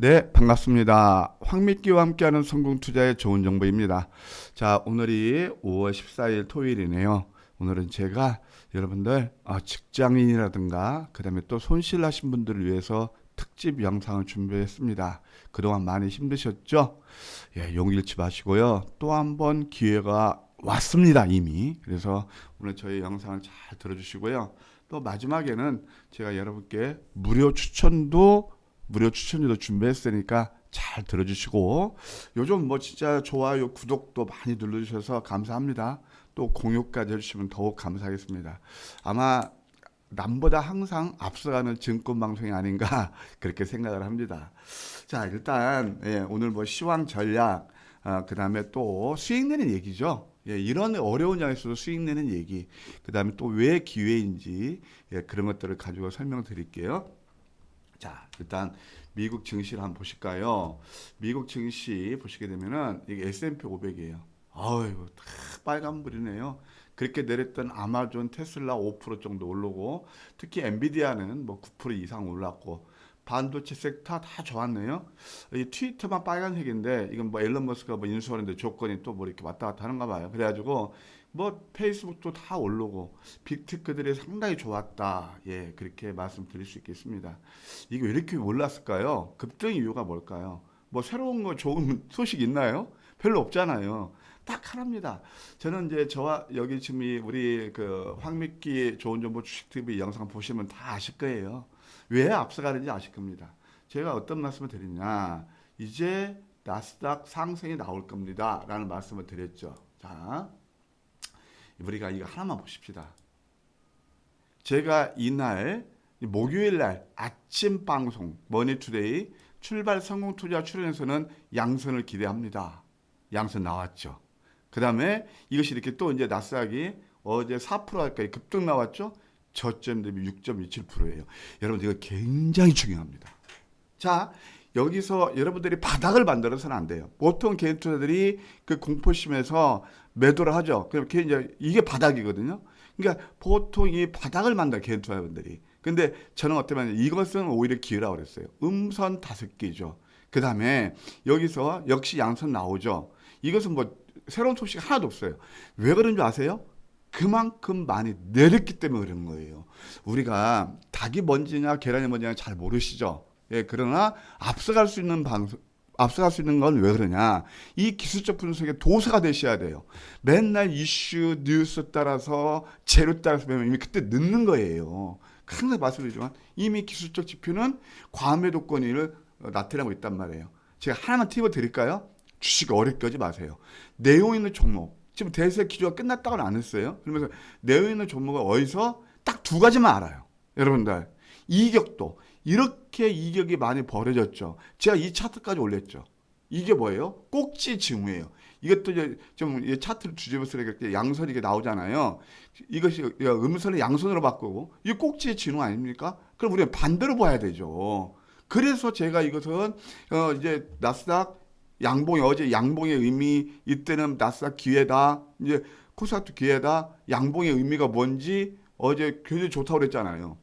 네, 반갑습니다. 황미끼와 함께하는 성공 투자의 좋은 정보입니다. 자, 오늘이 5월 14일 토요일이네요. 오늘은 제가 여러분들 어, 직장인이라든가 그다음에 또 손실 나신 분들을 위해서 특집 영상을 준비했습니다. 그동안 많이 힘드셨죠? 예, 잃지 마시고요. 또 한 번 기회가 왔습니다, 이미. 그래서 오늘 저희 영상을 잘 들어주시고요. 또 마지막에는 제가 여러분께 무료 추천도 무료 추천료도 준비했으니까 잘 들어주시고 요즘 뭐 진짜 좋아요 구독도 많이 눌러주셔서 감사합니다. 또 공유까지 해주시면 더욱 감사하겠습니다. 아마 남보다 항상 앞서가는 증권 방송이 아닌가 그렇게 생각을 합니다. 자 일단 예, 오늘 뭐 시황 전략 아, 그 다음에 또 수익 내는 얘기죠. 예, 이런 어려운 장에서도 수익 내는 얘기 그 다음에 또 왜 기회인지 예, 그런 것들을 가지고 설명드릴게요 자, 일단 미국 증시를 한번 보실까요? 미국 증시 보시게 되면은 이게 S&P 500이에요. 아유, 다 빨간불이네요. 그렇게 내렸던 아마존, 테슬라 5% 정도 오르고 특히 엔비디아는 뭐 9% 이상 올랐고 반도체 섹터 다 좋았네요. 이 트위터만 빨간색인데 이건 뭐 앨런 머스크가 뭐 인수하는데 조건이 또 뭐 이렇게 왔다 갔다 하는가 봐요. 그래가지고 뭐 페이스북도 다 오르고 빅테크들이 상당히 좋았다. 예, 그렇게 말씀드릴 수 있겠습니다. 이게 왜 이렇게 올랐을까요? 급등 이유가 뭘까요? 뭐 새로운 거 좋은 소식 있나요? 별로 없잖아요. 딱 하나입니다. 저는 이제 저와 여기 지금 이 우리 그 황미끼 좋은 정보 주식 TV 영상 보시면 다 아실 거예요. 왜 앞서가는지 아실 겁니다. 제가 어떤 말씀을 드리냐. 이제 나스닥 상승이 나올 겁니다. 라는 말씀을 드렸죠. 자, 우리가 이거 하나만 보십시다. 제가 이날 목요일 날 아침 방송 머니투데이 출발 성공 투자 출연에서는 양선을 기대합니다. 양선 나왔죠. 그 다음에 이것이 이렇게 또 이제 나스닥이 어제 4%까지 급등 나왔죠. 저점 대비 6.27%예요. 여러분 이거 굉장히 중요합니다. 자, 여기서 여러분들이 바닥을 만들어서는 안 돼요. 보통 개인 투자들이 그 공포심에서 매도를 하죠. 그럼 그 이제 이게 바닥이거든요. 그러니까 보통 이 바닥을 만들 개인 투자분들이. 근데 저는 어쩌면 이것은 오히려 기회라고 그랬어요. 음선 다섯 개죠. 그 다음에 여기서 역시 양선 나오죠. 이것은 뭐 새로운 소식 하나도 없어요. 왜 그런 줄 아세요? 그만큼 많이 내렸기 때문에 그런 거예요. 우리가 닭이 뭔지냐 계란이 뭔지냐 잘 모르시죠. 예, 그러나 앞서갈 수 있는 방송, 앞서갈 수 있는 건 왜 그러냐? 이 기술적 분석의 도사가 되셔야 돼요. 맨날 이슈, 뉴스 따라서 재료 따라서 배우면 이미 그때 늦는 거예요. 항상 말씀드리지만 이미 기술적 지표는 과매 도 권위를 나타내고 있단 말이에요. 제가 하나만 팁을 드릴까요? 주식 어렵게 하지 마세요. 내용 있는 종목. 지금 대세 기조가 끝났다고는 안 했어요. 그러면서 내용 있는 종목은 어디서 딱 두 가지만 알아요. 여러분들. 이격도. 이렇게 이격이 많이 벌어졌죠. 제가 이 차트까지 올렸죠. 이게 뭐예요? 꼭지 징후예요. 이것도 좀 차트를 뒤집어서 이렇게 양선이 이게 나오잖아요. 이것이 음선을 양선으로 바꾸고 이 꼭지의 진호 아닙니까? 그럼 우리가 반대로 봐야 되죠. 그래서 제가 이것은 어 이제 나스닥 양봉이 어제 양봉의 의미 이때는 나스닥 기회다 이제 코스닥도 기회다 양봉의 의미가 뭔지 어제 굉장히 좋다고 그랬잖아요.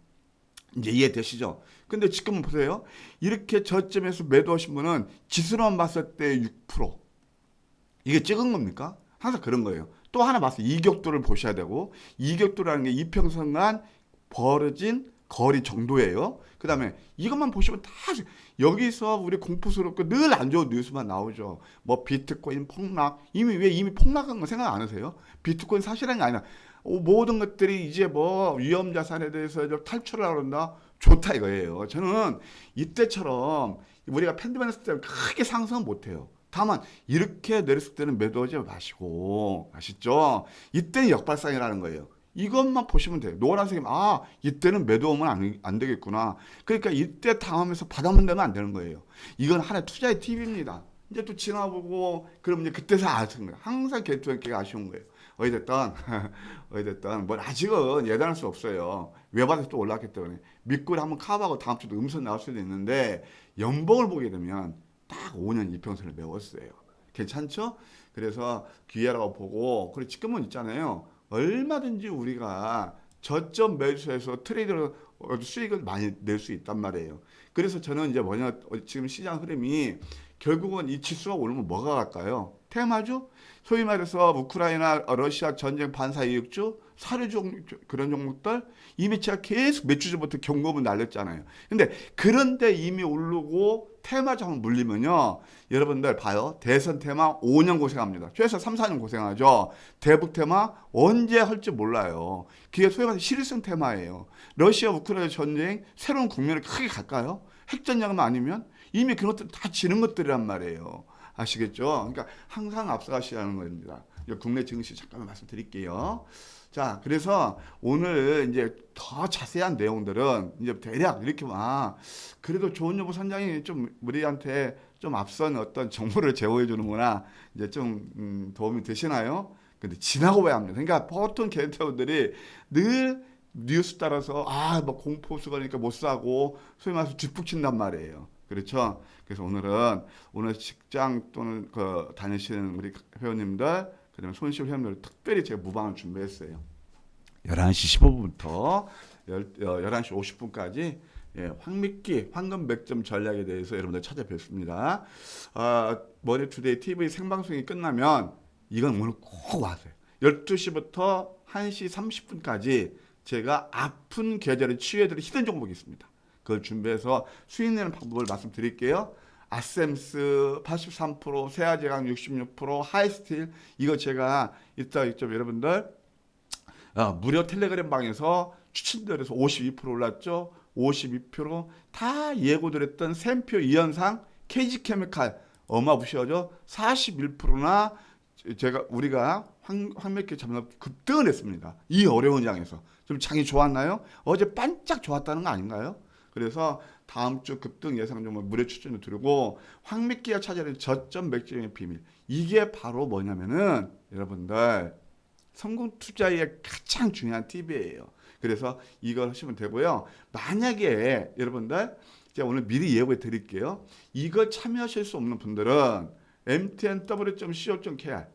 이제 이해되시죠? 근데 지금 보세요. 이렇게 저점에서 매도하신 분은 지수로만 봤을 때 6%. 이게 찍은 겁니까? 항상 그런 거예요. 또 하나 봤어요. 이격도를 보셔야 되고, 이격도라는 게 이평선 간 벌어진 거리 정도예요. 그 다음에 이것만 보시면 다 여기서 우리 공포스럽고 늘 안 좋은 뉴스만 나오죠. 뭐 비트코인 폭락 이미 왜 이미 폭락한 거 생각 안 하세요? 비트코인 사실은 아니라 어, 모든 것들이 이제 뭐 위험 자산에 대해서 탈출을 하는다 좋다 이거예요. 저는 이때처럼 우리가 팬데믹 했을 때 크게 상승 못해요. 다만 이렇게 내렸을 때는 매도하지 마시고 아시죠? 이때는 역발상이라는 거예요. 이것만 보시면 돼요. 노란색이 아 이때는 매도하면 안, 안 되겠구나. 그러니까 이때 당하면서 받아면 되면 안 되는 거예요. 이건 하나의 투자의 팁입니다. 이제 또 지나보고 그럼 이제 그때서 아시는 거예요. 항상 개투한게 아쉬운 거예요. 어찌됐든 어찌됐든 뭐 아직은 예단할 수 없어요. 외바닥 또 올랐기 때문에 밑골 한번 카바하고 다음 주도 음선 나올 수도 있는데 연봉을 보게 되면 딱 5년 이평선을 메웠어요. 괜찮죠? 그래서 기회라고 보고 그리고 지금은 있잖아요. 얼마든지 우리가 저점 매수해서 트레이드를 어, 수익을 많이 낼 수 있단 말이에요. 그래서 저는 이제 뭐냐 어, 지금 시장 흐름이 결국은 이 지수가 오르면 뭐가 갈까요? 테마주? 소위 말해서 우크라이나 어, 러시아 전쟁 반사 이익주, 사료 종 그런 종목들 이미 제가 계속 몇 주 전부터 경고문 날렸잖아요. 근데 그런데 이미 오르고 한번 물리면요. 여러분들 봐요. 대선 테마 5년 고생합니다. 최소 3, 4년 고생하죠. 대북 테마 언제 할지 몰라요. 그게 소위 말해서 실효성 테마예요. 러시아 우크라이나 전쟁 새로운 국면을 크게 갈까요? 핵전쟁만 아니면 이미 그런 것들 다 지는 것들이란 말이에요. 아시겠죠? 그러니까 항상 앞서가시라는 겁니다. 국내 증시 잠깐만 말씀드릴게요. 자, 그래서 오늘 이제 더 자세한 내용들은 이제 대략 이렇게 막 그래도 좋은 여보 선장이 좀 우리한테 좀 앞선 어떤 정보를 제공해 주는구나 이제 좀 음, 도움이 되시나요? 근데 지나고 봐야 합니다. 그러니까 보통 개인타운들이 늘 뉴스 따라서 아 뭐 공포수가 니까 못 사고 소위 말해서 뒷북친단 말이에요. 그렇죠? 그래서 오늘은 오늘 직장 또는 그 다니시는 우리 회원님들 그다음에 손실 회원들 특별히 제가 무방을 준비했어요. 11시 15분부터 11시 50분까지 예, 황미끼 황금 백점 전략에 대해서 여러분들 찾아뵙습니다. 아, 머니 투데이 TV 생방송이 끝나면 이건 오늘 꼭 와세요. 12시부터 1시 30분까지 제가 아픈 계절에 치유해드릴 히든 종목이 있습니다. 그걸 준비해서 수익 내는 방법을 말씀드릴게요. 아셈스 83%, 세아제강 66%, 하이스틸 이거 제가 이따 좀 여러분들 어, 무료 텔레그램 방에서 추천들에서 52% 올랐죠. 52%다 예고드렸던 샘표 이현상 KG케미칼 어마부시하죠. 41%나 제가 우리가 황, 황맥기 잡는 급등을 했습니다. 이 어려운 장에서 좀 장이 좋았나요? 어제 반짝 좋았다는 거 아닌가요? 그래서 다음 주 급등 예상 좀 무료 추천을 드리고 황미끼가 찾아낸 저점 맥주의 비밀 이게 바로 뭐냐면은 여러분들 성공 투자의 가장 중요한 팁이에요. 그래서 이걸 하시면 되고요. 만약에 여러분들 제가 오늘 미리 예고해 드릴게요. 이걸 참여하실 수 없는 분들은 mtnw.co.kr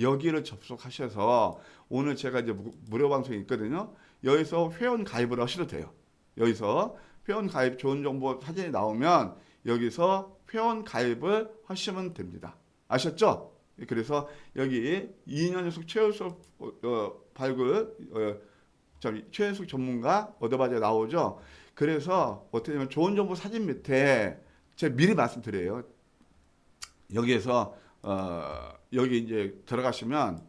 여기를 접속하셔서 오늘 제가 이제 무- 무료 방송이 있거든요. 여기서 회원 가입을 하셔도 돼요. 여기서 회원 가입 좋은 정보 사진이 나오면 여기서 회원 가입을 하시면 됩니다. 아셨죠? 그래서 여기 2년 연속 최연속 어, 어, 발굴 어, 저 최연속 전문가 얻어봐야 나오죠. 그래서 어떻게 되면 좋은 정보 사진 밑에 제가 미리 말씀드려요. 여기에서 어, 여기 이제 들어가시면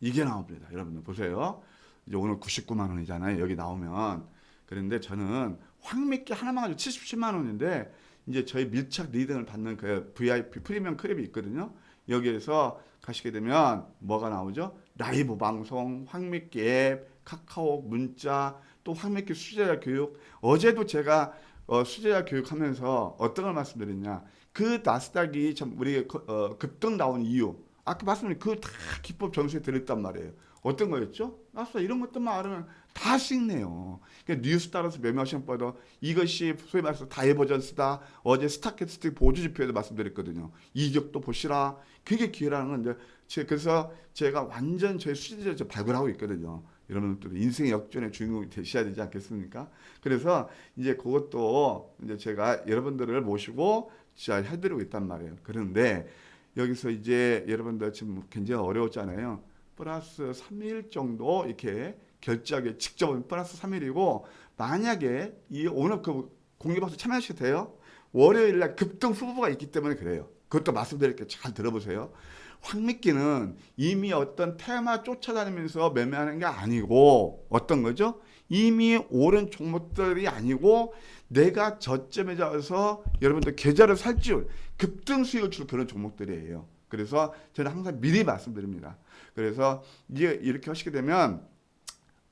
이게 나옵니다. 여러분들 보세요. 이제 오늘 99만 원이잖아요. 여기 나오면 그런데 저는 황미끼 하나만 가지고 77만 원인데 이제 저희 밀착 리딩을 받는 그 VIP 프리미엄 클립이 있거든요. 여기에서 가시게 되면 뭐가 나오죠? 라이브 방송, 황미끼 앱, 카카오 문자, 또 황미끼 수제자 교육. 어제도 제가 어, 수제자 교육하면서 어떤 걸 말씀드렸냐? 그 나스닥이 참 우리 어, 급등 나온 이유. 아까 말씀드린 그 다 기법 점수에 들었단 말이에요. 어떤 거였죠? 나스닥 이런 것들만 알으면 다 씩네요. 그러니까 뉴스 따라서 매매하시는 뻔도 이것이 소위 말해서 다이버전스다. 어제 스타캐스틱 보조 지표에도 말씀드렸거든요. 이격도 보시라. 그게 기회라는 건 이제 제- 그래서 제가 완전 저희 수제자 발굴하고 있거든요. 여러분들 인생의 역전의 주인공이 되셔야 되지 않겠습니까? 그래서 이제 그것도 이제 제가 여러분들을 모시고 잘 해드리고 있단 말이에요. 그런데 여기서 이제 여러분들 지금 굉장히 어려웠잖아요. 플러스 3일 정도 이렇게 결제하기 직접 플러스 3일이고 만약에 이 오늘 그 공개방송 참여하셔도 돼요. 월요일 날 급등 후보가 있기 때문에 그래요. 그것도 말씀드릴게요. 잘 들어보세요. 황미끼는 이미 어떤 테마 쫓아다니면서 매매하는 게 아니고 어떤 거죠? 이미 오른 종목들이 아니고 내가 저점에 잡아서 여러분들 계좌를 살지 급등 수익을 줄 그런 종목들이에요. 그래서 저는 항상 미리 말씀드립니다. 그래서 이렇게 하시게 되면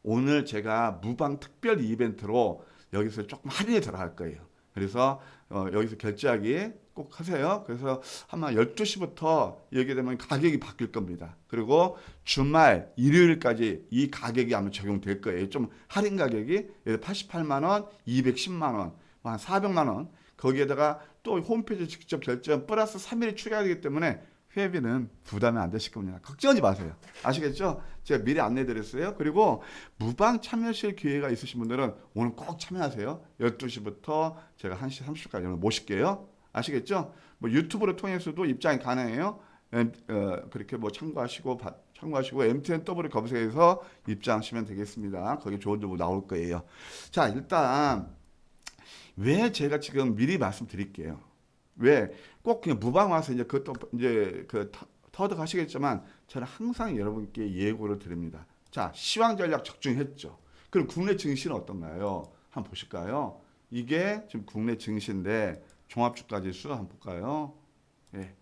오늘 제가 무방 특별 이벤트로 여기서 조금 할인이 들어갈 거예요. 그래서 어, 여기서 결제하기 꼭 하세요. 그래서 아마 12시부터 여기 되면 가격이 바뀔 겁니다. 그리고 주말 일요일까지 이 가격이 아마 적용될 거예요. 좀 할인 가격이 88만 원, 210만 원, 한 400만 원. 거기에다가 또 홈페이지 직접 결제한 플러스 3일이 추가되기 때문에 회비는 부담이 안 되실 겁니다. 걱정하지 마세요. 아시겠죠? 제가 미리 안내 드렸어요. 그리고 무방 참여실 기회가 있으신 분들은 오늘 꼭 참여하세요. 12시부터 제가 1시 30분까지 오늘 모실게요. 아시겠죠? 뭐 유튜브를 통해서도 입장이 가능해요. 어, 그렇게 뭐 참고하시고 바- 참고하시고 MTN 더블 검색해서 입장하시면 되겠습니다. 거기 좋은 정보 나올 거예요. 자, 일단 왜 제가 지금 미리 말씀드릴게요. 왜 꼭 그냥 무방 와서 이제 그것도 이제 그 터- 터득하시겠지만 저는 항상 여러분께 예고를 드립니다. 자, 시황 전략 적중했죠. 그럼 국내 증시는 어떤가요? 한번 보실까요? 이게 지금 국내 증시인데 종합주가 지수 한번 볼까요? 예.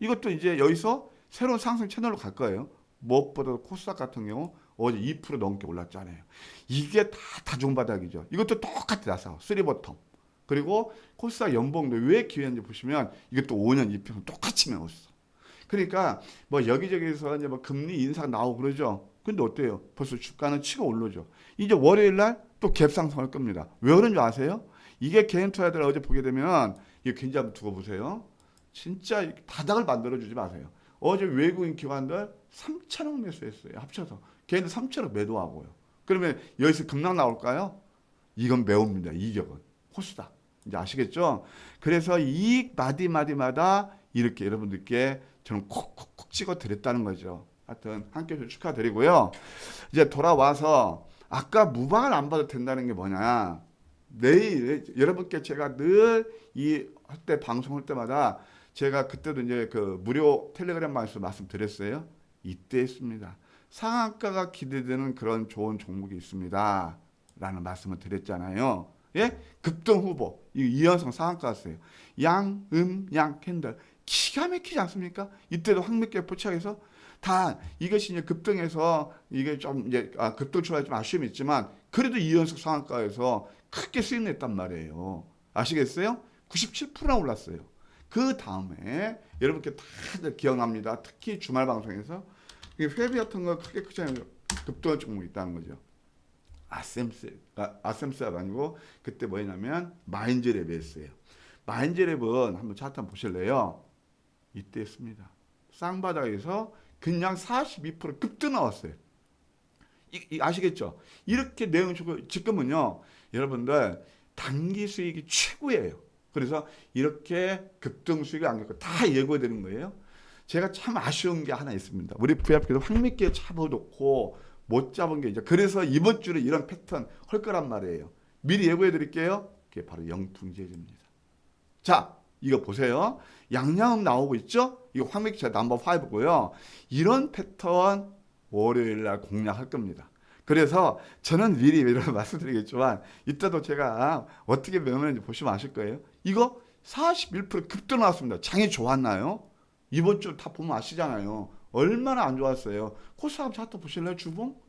이것도 이제 여기서 새로운 상승 채널로 갈 거예요. 무엇보다 코스닥 같은 경우 어제 2% 넘게 올랐잖아요. 이게 다 다중 바닥이죠. 이것도 똑같이 나서 쓰리버텀. 그리고 코스닥 연봉도 왜 기회인지 보시면 이것도 5년 이평 똑같이 메웠어. 그러니까 뭐 여기저기서 이제 뭐 금리 인상 나오고 그러죠. 근데 어때요? 벌써 주가는 치고 오르죠. 이제 월요일 날 또 갭상승할 겁니다. 왜 그런 줄 아세요? 이게 개인 투자들 어제 보게 되면 이거 굉장히 두고 보세요. 진짜 바닥을 만들어 주지 마세요. 어제 외국인 기관들 3천억 매수했어요. 합쳐서 걔네들 3천억 매도하고요. 그러면 여기서 급락 나올까요? 이건 매웁니다. 이격은 코스닥 이제 아시겠죠? 그래서 이 마디 마디마다 이렇게 여러분들께 저는 콕콕콕 찍어 드렸다는 거죠. 하여튼 해주셔서 축하드리고요. 이제 돌아와서 아까 무방을 안 봐도 된다는 게 뭐냐? 내일 여러분께 제가 늘 이 할 때 방송할 때마다 제가 그때도 이제 그 무료 텔레그램 말씀 말씀드렸어요. 이때 했습니다. 상한가가 기대되는 그런 좋은 종목이 있습니다. 라는 말씀을 드렸잖아요. 예? 급등 후보. 이 이현성 상한가였어요. 양, 음, 양, 캔들. 기가 막히지 않습니까? 이때도 황미계 포착해서 다 이것이 이제 급등해서 이게 좀 이제 아, 급등 출발이 좀 아쉬움이 있지만 그래도 이연속 상한가에서 크게 수익 냈단 말이에요. 아시겠어요? 97%나 올랐어요. 그 다음에 여러분께 다들 기억납니다. 특히 주말 방송에서 이 회비 같은 거 크게 크지 않은 급등한 종목이 있다는 거죠. 아셈스, 아, 아셈스가 아니고 그때 뭐였냐면 마인즈랩이었어요. 마인즈랩은 한번 차트 한번 보실래요? 이때 했습니다. 쌍바닥에서 그냥 42% 급등 나왔어요. 이, 이 아시겠죠? 이렇게 내용 주고 지금은요, 여러분들 단기 수익이 최고예요. 그래서 이렇게 급등 수익이 안 겪고 다 예고되는 거예요. 제가 참 아쉬운 게 하나 있습니다. 우리 VIP도 황미끼에 잡아놓고 못 잡은 게 이제 그래서 이번 주에 이런 패턴 할 거란 말이에요. 미리 예고해 드릴게요. 그게 바로 영풍제입니다. 자, 이거 보세요. 양양음 나오고 있죠? 이거 황미끼 넘버 5고요. 이런 패턴 월요일 날 공략할 겁니다. 그래서 저는 미리 이런 말씀드리겠지만 이때도 제가 어떻게 매매했는지 보시면 아실 거예요. 이거 41% 급등 나왔습니다. 장이 좋았나요? 이번 주 다 보면 아시잖아요. 얼마나 안 좋았어요. 코스닥 차트 보실래요, 주봉?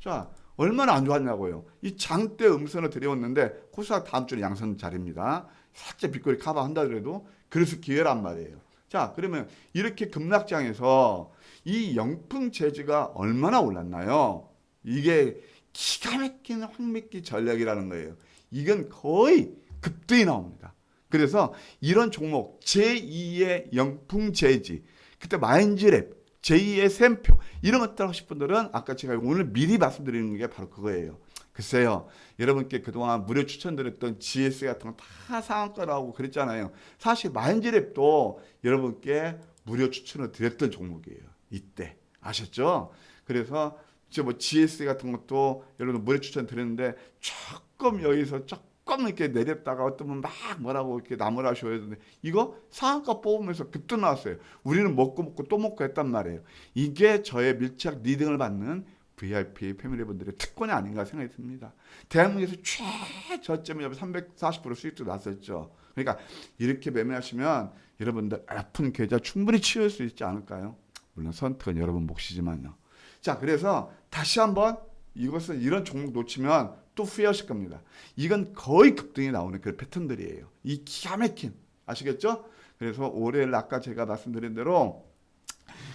자, 얼마나 안 좋았냐고요. 이 장대 음선을 들여왔는데 코스닥 다음 주는 양선 자리입니다. 살짝 빗거리 커버한다 그래도 그래서 기회란 말이에요. 자, 그러면 이렇게 급락장에서 이 영풍 재즈가 얼마나 올랐나요? 이게 기가 막히는 황미끼 전략이라는 거예요. 이건 거의 급등이 나옵니다. 그래서 이런 종목 제2의 영풍 재즈, 그때 마인즈랩, 제2의 샘표 이런 것들 하실 분들은 아까 제가 오늘 미리 말씀드리는 게 바로 그거예요. 글쎄요, 여러분께 그동안 무료 추천드렸던 GS 같은 거 다 상한가 나오고 그랬잖아요. 사실 마인즈랩도 여러분께 무료 추천을 드렸던 종목이에요. 이때 아셨죠? 그래서 이제 뭐 GS 같은 것도 여러분 무료 추천 드렸는데 조금 여기서 조금 이렇게 내렸다가 어떤 분 막 뭐라고 이렇게 나무라쇼 했는데 이거 상한가 뽑으면서 급등 나왔어요. 우리는 먹고 먹고 또 먹고 했단 말이에요. 이게 저의 밀착 리딩을 받는 VIP 패밀리 분들의 특권이 아닌가 생각이 듭니다. 대한민국에서 최저점이 340% 수익도 났었죠. 그러니까 이렇게 매매하시면 여러분들 아픈 계좌 충분히 치울 수 있지 않을까요? 물론 선택은 여러분 몫이지만요. 자, 그래서 다시 한번 이것은 이런 종목 놓치면 또 후회하실 겁니다. 이건 거의 급등이 나오는 그 패턴들이에요. 이 기가 막힌 아시겠죠? 그래서 올해 아까 제가 말씀드린 대로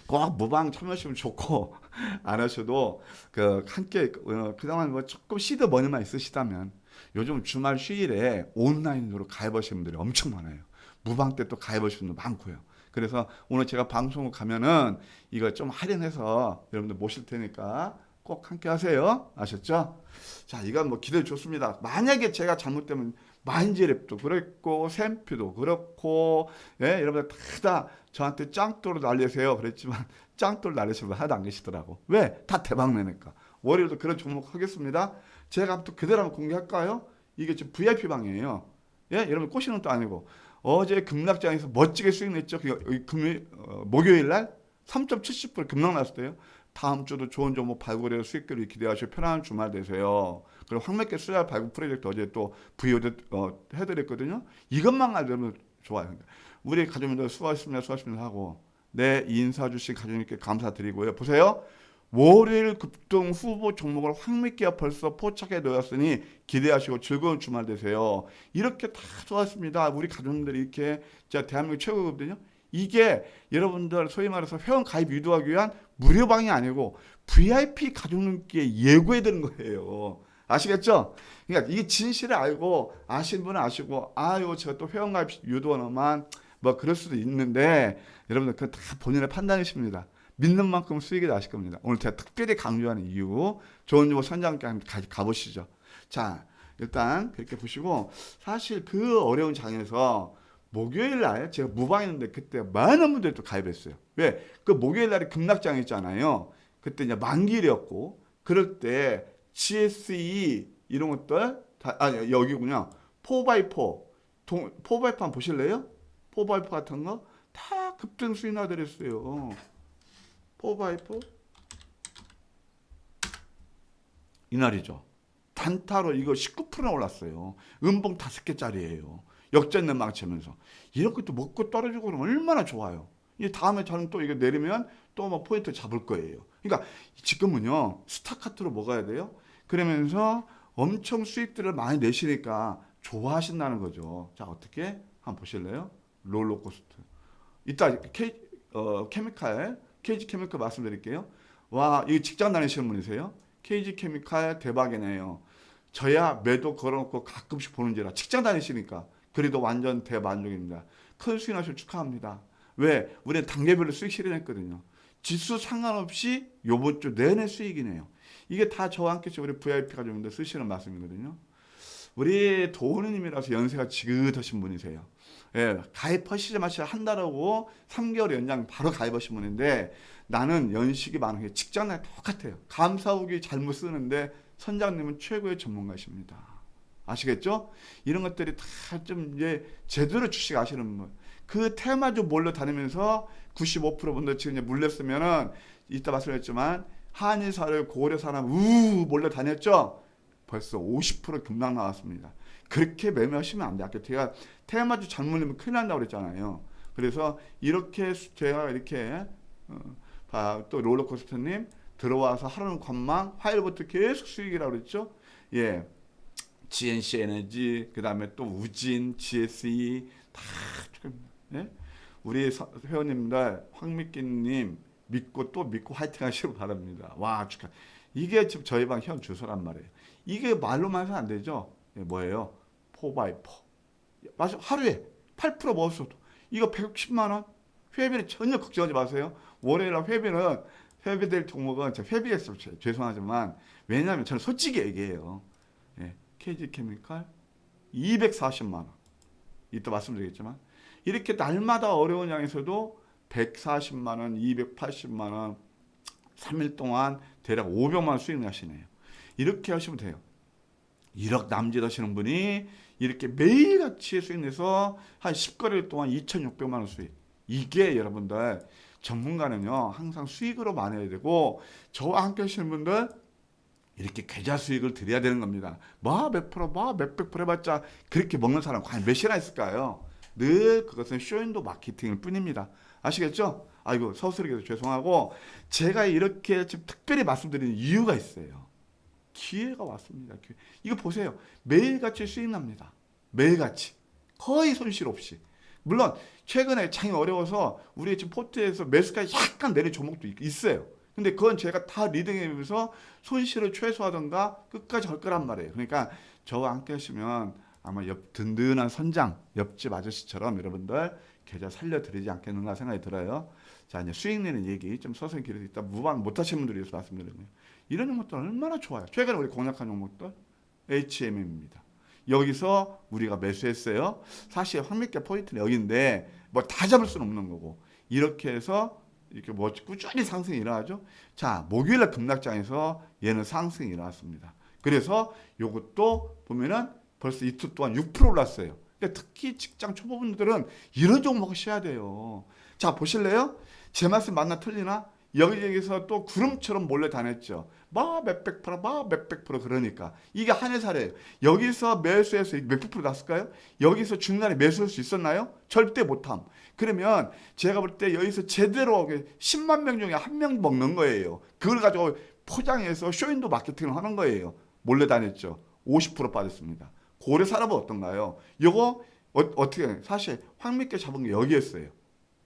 꼭 무방 참여하시면 좋고 안 하셔도 그 함께 어, 그동안 뭐 조금 시드 머니만 있으시다면 요즘 주말 휴일에 온라인으로 가입하시는 분들이 엄청 많아요. 무방 때 또 가입하시는 분들 많고요. 그래서 오늘 제가 방송을 가면은 이거 좀 할인해서 여러분들 모실 테니까 꼭 함께 하세요. 아셨죠? 자, 이건 뭐 기대 좋습니다. 만약에 제가 잘못되면 마인지랩도 그랬고 샘피도 그렇고 예, 여러분들 다, 다 저한테 짱돌을 날리세요. 그랬지만 짱돌 날리시는 분 하나도 안 계시더라고. 왜? 다 대박 내니까. 월요일도 그런 종목 하겠습니다. 제가 또 그대로 한번 공개할까요? 이게 지금 VIP 방이에요. 예, 여러분 꼬시는 또 아니고 어제 급락장에서 멋지게 수익 냈죠. 그 금요일 어, 목요일 날 3.70% 급락 났을 때요. 다음 주도 좋은 종목 발굴해서 수익들을 기대하시고 편안한 주말 되세요. 그리고 황맥계 수자 발굴 프로젝트 어제 또 VOD 어, 해드렸거든요. 이것만 가지고 좋아요. 우리 가족님들 수고하셨습니다. 수고하셨습니다 하고 내 인사 주신 가족님께 감사드리고요. 보세요. 월요일 급등 후보 종목을 황미기가 벌써 포착해 놓았으니 기대하시고 즐거운 주말 되세요. 이렇게 다 좋았습니다. 우리 가족님들이 이렇게 진짜 대한민국 최고거든요. 이게 여러분들 소위 말해서 회원 가입 유도하기 위한 무료방이 아니고 VIP 가족님께 예고해 드는 거예요. 아시겠죠? 그러니까 이게 진실을 알고 아시는 분은 아시고 아유 제가 또 회원 가입 유도하는만 뭐 그럴 수도 있는데 여러분들 그건 다 본인의 판단이십니다. 믿는 만큼 수익이 나실 겁니다. 오늘 제가 특별히 강조하는 이유 좋은 정보 선장께 한번 가- 가보시죠. 자 일단 그렇게 보시고 사실 그 어려운 장에서 목요일 날 제가 무방했는데 그때 많은 분들이 또 가입했어요. 왜? 그 목요일 날에 급락장 있잖아요. 그때 이제 만기일이었고 그럴 때 GSE 이런 것들 다 아니 여기군요. 4x4 동 4x4 한번 보실래요? 4x4 같은 거 다 급등 나더랬어요. 4x4 이날이죠. 단타로 이거 19%나 올랐어요. 음봉 다섯 개짜리예요. 역전된 망치면서 이런 것도 먹고 떨어지고 그러면 얼마나 좋아요. 이 다음에 저는 또 이거 내리면 또뭐 포인트 잡을 거예요. 그러니까 지금은요 스타카트로 먹어야 돼요. 그러면서 엄청 수익들을 많이 내시니까 좋아하신다는 거죠. 자 어떻게 한번 보실래요? 롤러코스터. 이따 K 어 케미칼 KG 케미칼 말씀드릴게요. 와 이거 직장 다니시는 분이세요? KG 케미칼 대박이네요. 저야 매도 걸어놓고 가끔씩 보는지라 직장 다니시니까 그래도 완전 대만족입니다. 큰 수익 나실 축하합니다. 왜? 우리는 단계별로 수익 실현했거든요. 지수 상관없이 요번 주 내내 수익이네요. 이게 다 저와 함께 우리 VIP 가족님들 쓰시는 말씀이거든요. 우리 도우님이라서 연세가 지긋하신 분이세요. 예, 가입하시자마자 한 달하고 3개월 연장 바로 가입하신 분인데 나는 연식이 많은 게 직장 내 똑같아요. 감사 후기 잘못 쓰는데 선장님은 최고의 전문가십니다. 아시겠죠? 이런 것들이 다 좀 이제 제대로 주식 아시는 분. 그 테마주 몰려 다니면서 95% 분들 지금 이제 물렸으면은 이따 말씀했지만 한의사를 고려 사람 우 몰려 다녔죠? 벌써 50% 급락 나왔습니다. 그렇게 매매하시면 안 돼. 아까 제가 테마주 잘못 내면 큰일 난다고 그랬잖아요. 그래서 이렇게 수- 제가 이렇게 어, 봐, 또 롤러코스터님 들어와서 하루는 관망 화요일부터 계속 수익이라고 그랬죠. 예. GNC 에너지 그 다음에 또 우진, GSE 다 예? 우리 서- 회원님들 황미끼님 믿고 또 믿고 화이팅 하시길 바랍니다. 와 축하. 이게 지금 저희 방 현 주소란 말이에요. 이게 말로만 해서 안 되죠. 예, 뭐예요? 4x4. 맞아. 하루에 8% 먹었어도 이거 110만 원. 회비는 전혀 걱정하지 마세요. 월요일 날 회비는 회비될 종목은. 죄- 죄송하지만 왜냐하면 저는 솔직히 얘기해요. 예, KG 케미칼 240만 원. 이따 말씀드리겠지만 이렇게 날마다 어려운 양에서도 140만 원, 280만 원, 3일 동안 대략 500만 원 수익 나시네요. 이렇게 하시면 돼요. 1억 남짓 하시는 분이 이렇게 매일같이 수익 내서 한 10거래일 동안 2,600만 원 수익. 이게 여러분들 전문가는요 항상 수익으로 많아야 되고 저와 함께 하시는 분들 이렇게 계좌 수익을 드려야 되는 겁니다. 뭐몇 프로, 뭐 몇백 프로 해봤자 그렇게 먹는 사람 과연 몇이나 있을까요? 늘 그것은 쇼인도 마케팅일 뿐입니다. 아시겠죠? 아이고 서술하게 죄송하고 제가 이렇게 지금 특별히 말씀드리는 이유가 있어요. 기회가 왔습니다. 기회. 이거 보세요. 매일같이 수익 납니다. 매일같이 거의 손실 없이. 물론 최근에 장이 어려워서 우리 지금 포트에서 매수까지 약간 내린 종목도 있- 있어요. 근데 그건 제가 다 리딩해면서 손실을 최소화하던가 끝까지 할 거란 말이에요. 그러니까 저와 함께 하시면 아마 옆 든든한 선장 옆집 아저씨처럼 여러분들 계좌 살려드리지 않겠는가 생각이 들어요. 자 이제 수익 내는 얘기 좀 서서히 길어서 이따 무방 못하시는 분들이 위해서 말씀드리는 이런 종목들 얼마나 좋아요. 최근에 우리 공략한 종목들 HMM입니다. 여기서 우리가 매수했어요. 사실 황미계 포인트는 여기인데 뭐 다 잡을 수는 없는 거고 이렇게 해서 이렇게 뭐 꾸준히 상승이 일어나죠. 자 목요일날 급락장에서 얘는 상승이 일어났습니다. 그래서 요것도 보면은 벌써 이틀 동안 6% 올랐어요. 근데 특히 직장 초보분들은 이런 종목 을 쉬어야 돼요. 자 보실래요? 제 말씀 맞나 틀리나? 여기저기서 또 구름처럼 몰래 다녔죠. 막 몇백 프로, 막 몇백 프로 그러니까 이게 한 해 사례예요. 여기서 매수해서 몇백 프로 났을까요? 여기서 중간에 매수할 수 있었나요? 절대 못함. 그러면 제가 볼 때 여기서 제대로 10만 명 중에 한 명 먹는 거예요. 그걸 가지고 포장해서 쇼윈도 마케팅을 하는 거예요. 몰래 다녔죠. 50% 빠졌습니다. 고래 산업은 어떤가요? 요거 어, 떻게 사실 황미께 잡은 게 여기였어요.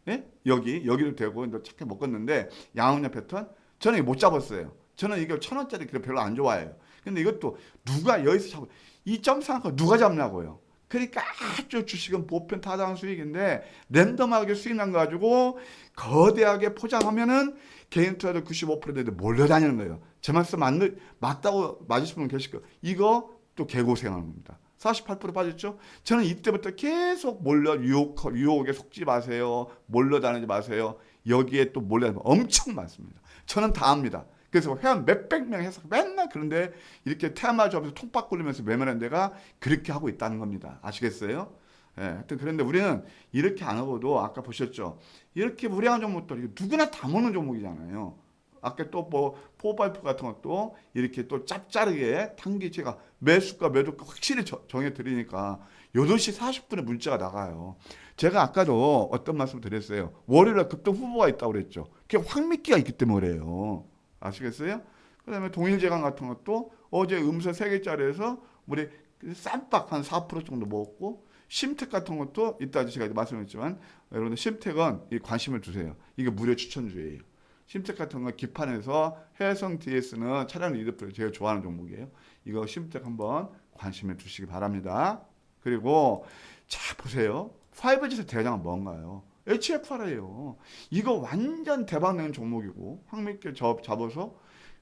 예? 여기 여기도 되고 착해 먹었는데 양은냐 패턴 저는 못 잡았어요. 저는 이거 천 원짜리 그래 별로 안 좋아해요. 근데 이것도 누가 여기서 잡고 이점 상거 누가 잡냐고요. 그러니까 아주 주식은 보편 타당 수익인데 랜덤하게 수익 난 거 가지고 거대하게 포장하면은 개인 투자도 95% 되는데 몰려다니는 거예요. 제 말씀 맞, 맞다고 맞으시는 분 계실 거예요. 이거 또 개고생하는 겁니다. 48% 빠졌죠? 저는 이때부터 계속 몰려 유혹, 유혹에 속지 마세요. 몰려 다니지 마세요. 여기에 또 몰려다니는 거 엄청 많습니다. 저는 다 압니다. 그래서 회원 몇백 명 해서 맨날 그런데 이렇게 테마주 앞에서 통박 굴리면서 매매하는 데가 그렇게 하고 있다는 겁니다. 아시겠어요? 예, 하여튼 그런데 우리는 이렇게 안 하고도 아까 보셨죠? 이렇게 무량한 종목들 누구나 다 먹는 종목이잖아요. 아까 또 뭐 포발프 같은 것도 이렇게 또 짭짜르게 단기 제가 매수가 매도가 확실히 저- 정해드리니까 8시 40분에 문자가 나가요. 제가 아까도 어떤 말씀 드렸어요. 월요일에 급등 후보가 있다고 그랬죠. 그게 황미기가 있기 때문에 그래요. 아시겠어요? 그 다음에 동일제강 같은 것도 어제 음서 3개짜리에서 우리 쌈박 한 4% 정도 먹었고 심택 같은 것도 이따 제가 말씀했지만 여러분들 심택은 이 관심을 두세요. 이게 무료 추천주예요. 심택 같은 거 기판에서 해성 DS는 차량 리더프를 제가 좋아하는 종목이에요. 이거 심택 한번 관심을 두시기 바랍니다. 그리고 자 보세요. 파이브지수 대장은 뭔가요? HFR이에요. 이거 완전 대박 내는 종목이고 황미길 접 잡아서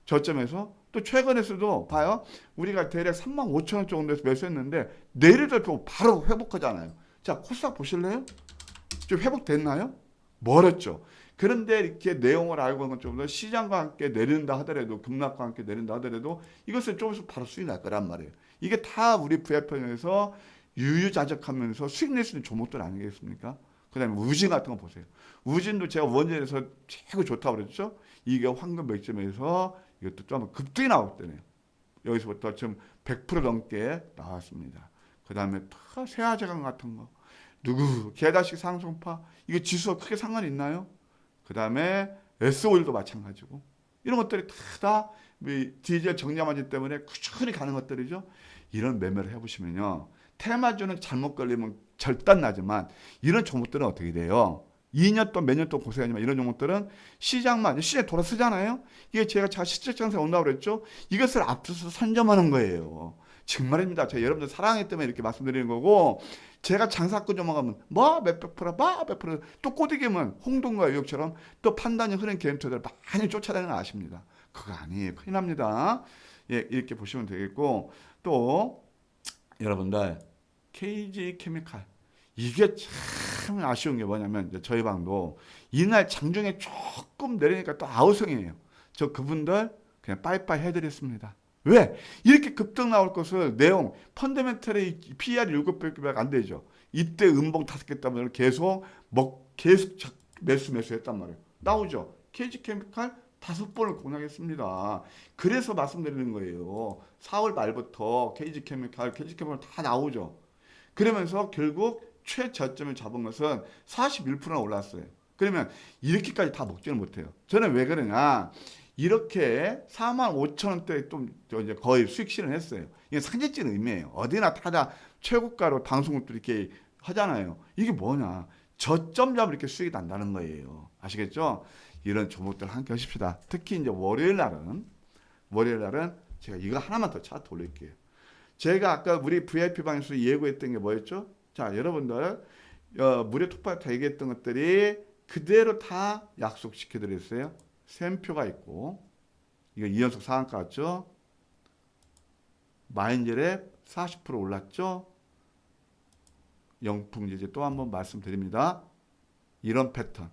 저점에서 또 최근에서도 봐요. 우리가 대략 3만 5천 원 정도에서 매수했는데 또 바로 회복하잖아요. 자 코스닥 보실래요? 좀 회복됐나요? 멀었죠. 그런데 이렇게 내용을 알고 있는 좀더 시장과 함께 내린다 하더라도 급락과 함께 내린다 하더라도 이것을 조금씩 바로 수익 날 거란 말이에요. 이게 다 우리 부야편에서 유유자적하면서 수익 낼 수 있는 종목들 아니겠습니까? 그 다음에 우진 같은 거 보세요. 우진도 제가 원전에서 최고 좋다고 그랬죠. 이게 황금 맥점에서 이것도 좀 급등이 나왔다네요. 여기서부터 지금 100% 넘게 나왔습니다. 그 다음에 다 세아제강 같은 거 누구 개다식 상승파 이게 지수가 크게 상관이 있나요? 그 다음에 S 오일도 마찬가지고 이런 것들이 다 디젤 정량마진 때문에 꾸준히 가는 것들이죠. 이런 매매를 해보시면요. 테마주는 잘못 걸리면 절단 나지만 이런 종목들은 어떻게 돼요? 2년 동안 몇년 동안 고생하지만 이런 종목들은 시장만 시장에 돌아서잖아요. 이게 제가 자 시적 장세 온다고 그랬죠. 이것을 앞서서 선점하는 거예요. 정말입니다. 제가 여러분들 사랑하기 때문에 이렇게 말씀드리는 거고 제가 장사꾼 점화가면 뭐 몇백 프로 뭐몇 프로 또 꼬드기면 홍동과 의혹처럼 또 판단이 흐른 개인투자를 많이 쫓아다니는 거 아십니다. 그거 아니에요. 큰일 납니다. 예, 이렇게 보시면 되겠고 또 여러분들 KG 케미칼 이게 참 아쉬운 게 뭐냐면 저희 방도 이날 장중에 조금 내리니까 또 아우성이에요. 저 그분들 그냥 빠이빠이 해드렸습니다. 왜? 이렇게 급등 나올 것을 내용 펀더멘털의 PR이 7배밖에 안 되죠. 이때 음봉 다섯 개 때문에 계속 먹 계속 자- 매수 매수 했단 말이에요. 나오죠. KG 케미칼 다섯 번을 공략했습니다. 그래서 말씀드리는 거예요. 4월 말부터 KG 케미칼, KG 케미칼 다 나오죠. 그러면서 결국 최저점을 잡은 것은 41%나 올랐어요. 그러면 이렇게까지 다 먹지는 못해요. 저는 왜 그러냐? 이렇게 4만 5천 원대 좀 이제 거의 수익 실현했어요. 이게 상징적인 의미예요. 어디나 타다 최고가로 방송을 또 이렇게 하잖아요. 이게 뭐냐? 저점 잡으면 이렇게 수익이 난다는 거예요. 아시겠죠? 이런 종목들 함께 하십시다. 특히 이제 월요일 날은 월요일 날은 제가 이거 하나만 더 차트 올릴게요. 제가 아까 우리 VIP 방에서 예고했던 게 뭐였죠? 자, 여러분들 어, 무료 톡방 다 얘기했던 것들이 그대로 다 약속시켜 드렸어요. 샘표가 있고 이거 이연속 상한가 같죠? 마인젤에 40% 올랐죠? 영풍제제 또 한번 말씀드립니다. 이런 패턴.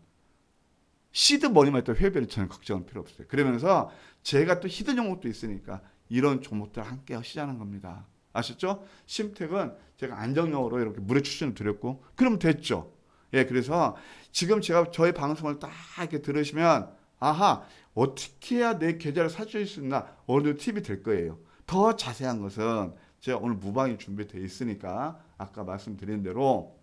시드 머니만 있다 회변이 저는 걱정은 필요 없어요. 그러면서 제가 또 히든 종목도 있으니까 이런 종목들 함께 하시자는 겁니다. 아셨죠? 심택은 제가 안정적으로 이렇게 무료 추천을 드렸고 그러면 됐죠. 예, 그래서 지금 제가 저희 방송을 딱 이렇게 들으시면 아하 어떻게 해야 내 계좌를 사줄 수 있나 어느 정도 팁이 될 거예요. 더 자세한 것은 제가 오늘 무방이 준비되어 있으니까 아까 말씀드린 대로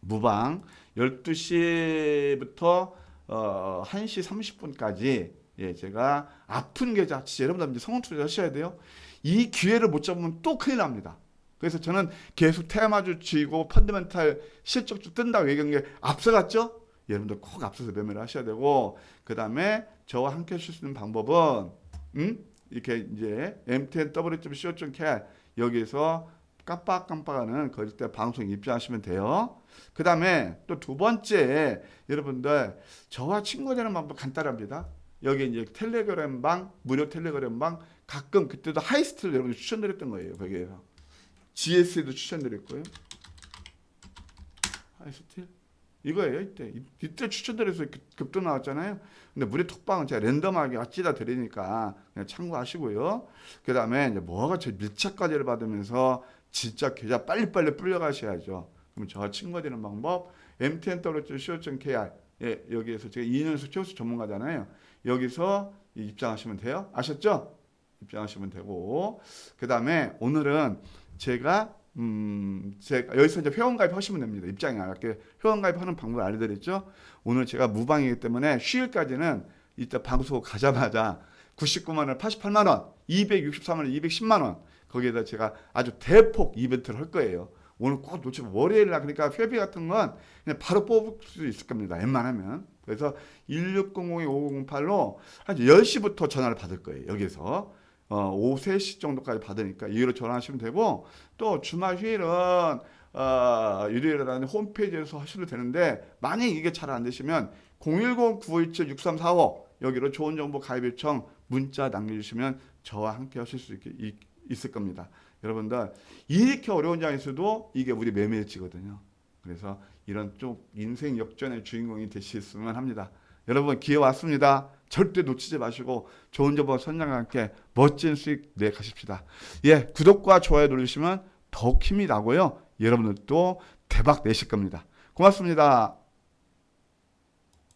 무방 12시부터 어, 1시 30분까지 예, 제가 아픈 계좌 진짜 여러분들 이제 성원 투자 하셔야 돼요. 이 기회를 못 잡으면 또 큰일 납니다. 그래서 저는 계속 테마주 쥐고 펀드멘탈 실적주 뜬다고 얘기한 게 앞서갔죠? 여러분들 꼭 앞서서 매매를 하셔야 되고 그 다음에 저와 함께 하실 수 있는 방법은 음? 이렇게 이제 mtnw.co.kr 여기서 깜빡깜빡하는 거짓 때 방송 입장하시면 돼요. 그 다음에 또 두 번째 여러분들 저와 친구 되는 방법 간단합니다. 여기 이제 텔레그램 방 무료 텔레그램 방 가끔 그때도 하이스트를 여러분들 추천드렸던 거예요. 거기에서 GS에도 추천드렸고요. 하이스트 이거예요 이때 이- 이때 추천드려서 급- 급등 나왔잖아요. 근데 무료 톡방은 제가 랜덤하게 어찌다 드리니까 그냥 참고하시고요. 그 다음에 이제 뭐가 제 밀착 과제를 받으면서 진짜 계좌 빨리빨리 불려가셔야죠. 그럼 저와 친구가 되는 방법 mtnw.co.kr 예, 여기에서 제가 2년수 최우수 전문가잖아요. 여기서 입장하시면 돼요. 아셨죠? 입장하시면 되고 그 다음에 오늘은 제가 음 제가 여기서 이제 회원가입 하시면 됩니다. 입장이 안 할게 회원가입하는 방법을 알려드렸죠. 오늘 제가 무방이기 때문에 휴일까지는 이따 방송 가자마자 99만 원, 88만 원, 263만 원, 210만 원 거기에다 제가 아주 대폭 이벤트를 할 거예요. 오늘 꼭 놓치면 월요일 날 그러니까 회비 같은 건 그냥 바로 뽑을 수 있을 겁니다. 웬만하면. 그래서 1600-5008로 한 10시부터 전화를 받을 거예요. 여기서. 어, 오후 3시 정도까지 받으니까 이로 전화하시면 되고 또 주말 휴일은 어, 유리라는 홈페이지에서 하셔도 되는데 만약 이게 잘 안 되시면 010-917-6345 여기로 좋은 정보 가입 요청 문자 남겨주시면 저와 함께 하실 수 있게, 있, 있을 겁니다. 여러분들 이렇게 어려운 장에서도 이게 우리 매매일지거든요. 그래서 이런 좀 인생 역전의 주인공이 되셨으면 합니다. 여러분 기회 왔습니다. 절대 놓치지 마시고 좋은 정보 선량과 함께 멋진 수익 내 가십시다. 예, 구독과 좋아요 누르시면 더욱 힘이 나고요. 여러분들도 대박 내실 겁니다. 고맙습니다.